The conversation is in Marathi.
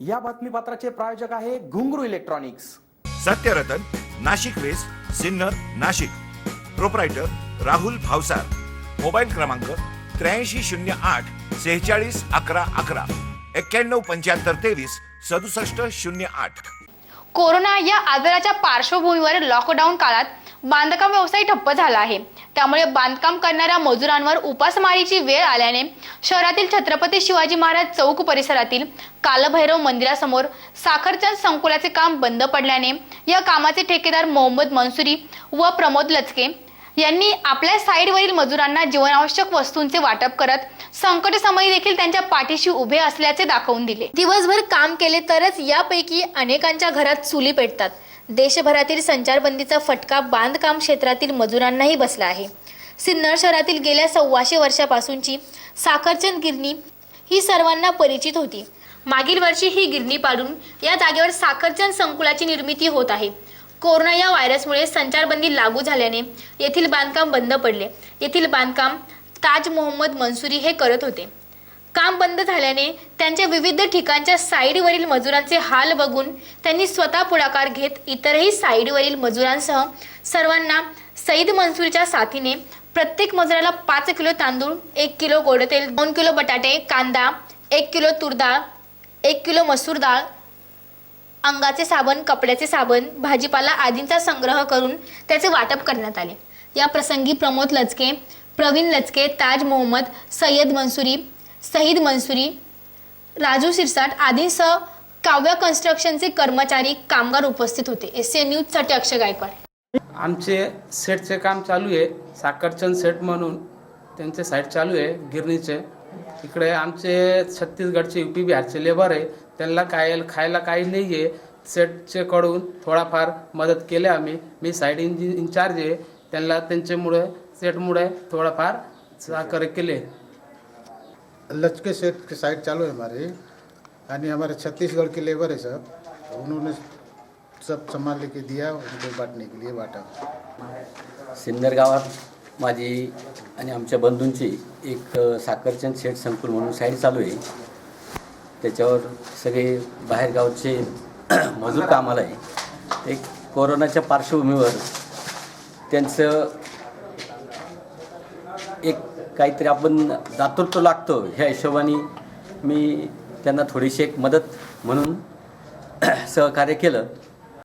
या बातमीपत्राचे प्रायोजक आहे Ghungroo Electronics. Satyaratan Nashik west Sinnar Nashik. Proprietor Rahul Bhavsar. Mobile क्रमांक त्र्याऐंशी शून्य आठ सेहेचाळीस अकरा अकरा. एक्क्याण्णव पंच्याहत्तर तेवीस सदुसष्ट शून्य आठ. कोरोना या आजाराच्या पार्श्वभूमीवर लॉकडाऊन काळात बांधकाम व्यवसाय ठप्प झाला आहे. त्यामुळे बांधकाम करणाऱ्या मजुरांवर उपासमारीची वेळ आल्याने शहरातील छत्रपती शिवाजी महाराज चौक परिसरातील कालभैरव मंदिरासमोर साखरचंद संकुलाचे काम बंद पडल्याने या कामाचे ठेकेदार मोहम्मद मनसुरी व प्रमोद लचके यांनी आपल्या साईडवरील मजुरांना जीवनावश्यक वस्तूंचे वाटप करत संकट समयी देखील त्यांच्या पाठीशी उभे असल्याचे दाखवून दिले. दिवसभर काम केले तरच यापैकी अनेकांच्या घरात चुली पेटतात. देशभरातील संचारबंदीचा फटका बांधकाम क्षेत्रातील मजुरांनाही बसला आहे. सिन्नर शहरातील गेल्या सव्वाशे वर्षापासूनची साखरचंद गिरणी ही सर्वांना परिचित होती. मागील वर्षी ही गिरणी पाडून या जागेवर साखरचंद संकुलाची निर्मिती होत आहे. कोरोना या व्हायरसमुळे संचारबंदी लागू झाल्याने येथील बांधकाम बंद पडले. येथील बांधकाम ताज मोहम्मद मंसुरी हे करत होते. काम बंद झाल्याने त्यांच्या विविध ठिकाणच्या साईडवरील मजुरांचे हाल बघून त्यांनी स्वतः पुढाकार घेत इतरही साईडवरील मजुरांसह सर्वांना सईद मनसूरच्या साथीने प्रत्येक मजुराला पाच किलो तांदूळ एक किलो गोड तेल दोन किलो बटाटे कांदा एक किलो तुरडाळ एक किलो मसूर डाळ अंगाचे साबण कपड्याचे साबण भाजीपाला आदींचा संग्रह करून त्याचे वाटप करण्यात आले. या प्रसंगी प्रमोद लचके प्रवीण लचके ताज मोहम्मद सय्यद मनसुरी सईद मनसुरी राजू सिरसाट आदींसह काव्य कन्स्ट्रक्शनचे कर्मचारी कामगार उपस्थित होते. एस ए न्यूजसाठी अक्षय गायकवाड. आमचे सेटचे काम चालू आहे. साखरचंद सेट म्हणून त्यांचे साईट चालू आहे गिरणीचे. इकडे आमचे छत्तीसगडचे यू पी बिहारचे लेबर आहे. त्यांना काय खायला काही नाही आहे सेटचे कडून थोडाफार मदत केली आम्ही. मी साईड इंजिन इंचार्ज आहे. त्यांना त्यांच्यामुळे सेटमुळे थोडाफार सहकार्य केले लचके सेट की साइट चालू है हमारी। यानी हमारे छत्तीसगढ़ के लेबर है सब। तो उन्होंने सब संभाल लेके दिया उनको बांटने के लिए बांटा। सिन्नर गावात माझी आणि आमच्या बंधूंची एक साखरचंद शेठ संकुल म्हणून साईड चालू आहे. त्याच्यावर सगळे बाहेरगावचे मजूर कामाला आहे. एक कोरोनाच्या पार्श्वभूमीवर त्यांचं एक काहीतरी आपण दातृत्व लागतो. ह्या हिशोबाने मी त्यांना थोडीशी एक मदत म्हणून सहकार्य केलं.